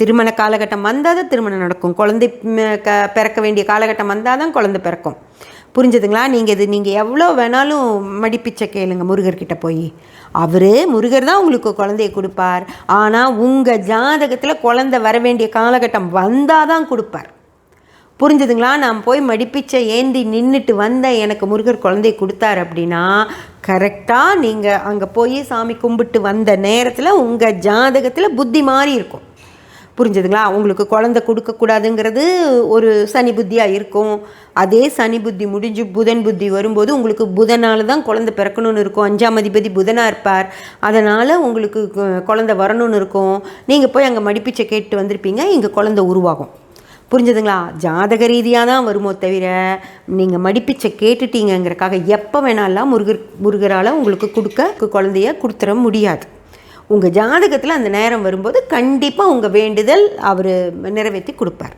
திருமண காலகட்டம் வந்தால் தான் திருமணம் நடக்கும். குழந்தை க பிறக்க வேண்டிய காலகட்டம் வந்தால் தான் குழந்தை பிறக்கும். புரிஞ்சுதுங்களா? நீங்கள் இது நீங்கள் எவ்வளோ வேணாலும் மடிப்பிச்சை கேளுங்க முருகர்கிட்ட போய். அவர் முருகர் தான் உங்களுக்கு குழந்தைய கொடுப்பார். ஆனால் உங்கள் ஜாதகத்தில் குழந்தை வர வேண்டிய காலகட்டம் வந்தால் தான் கொடுப்பார். புரிஞ்சுதுங்களா? நான் போய் மடிப்பிச்சை ஏந்தி நின்றுட்டு வந்தேன் எனக்கு முருகர் குழந்தைய கொடுத்தாரு அப்படின்னா கரெக்டாக நீங்கள் அங்கே போய் சாமி கும்பிட்டு வந்த நேரத்தில் உங்கள் ஜாதகத்தில் புத்தி மாறி இருக்கும். புரிஞ்சுதுங்களா? உங்களுக்கு குழந்தை கொடுக்கக்கூடாதுங்கிறது ஒரு சனி புத்தியாக இருக்கும். அதே சனி புத்தி முடிஞ்சு புதன் புத்தி வரும்போது உங்களுக்கு புதனால் தான் குழந்தை பிறக்கணும்னு இருக்கும். அஞ்சாம் அதிபதி புதனாக இருப்பார். அதனால் உங்களுக்கு குழந்த குழந்தை வரணும்னு இருக்கும். நீங்கள் போய் அங்கே மடிப்பிச்சை கேட்டு வந்திருப்பீங்க. இங்கே குழந்தை உருவாகும். புரிஞ்சுதுங்களா? ஜாதக ரீதியாக தான் வருமோ தவிர நீங்கள் மடிப்பிச்சை கேட்டுட்டீங்கங்கிறக்காக எப்போ வேணாலாம் முருகர் முருகரால் உங்களுக்கு கொடுக்க குழந்தைய கொடுத்துட முடியாது. உங்கள் ஜாதகத்தில் அந்த நேரம் வரும்போது கண்டிப்பாக உங்கள் வேண்டுதல் அவர் நிறைவேற்றி கொடுப்பார்.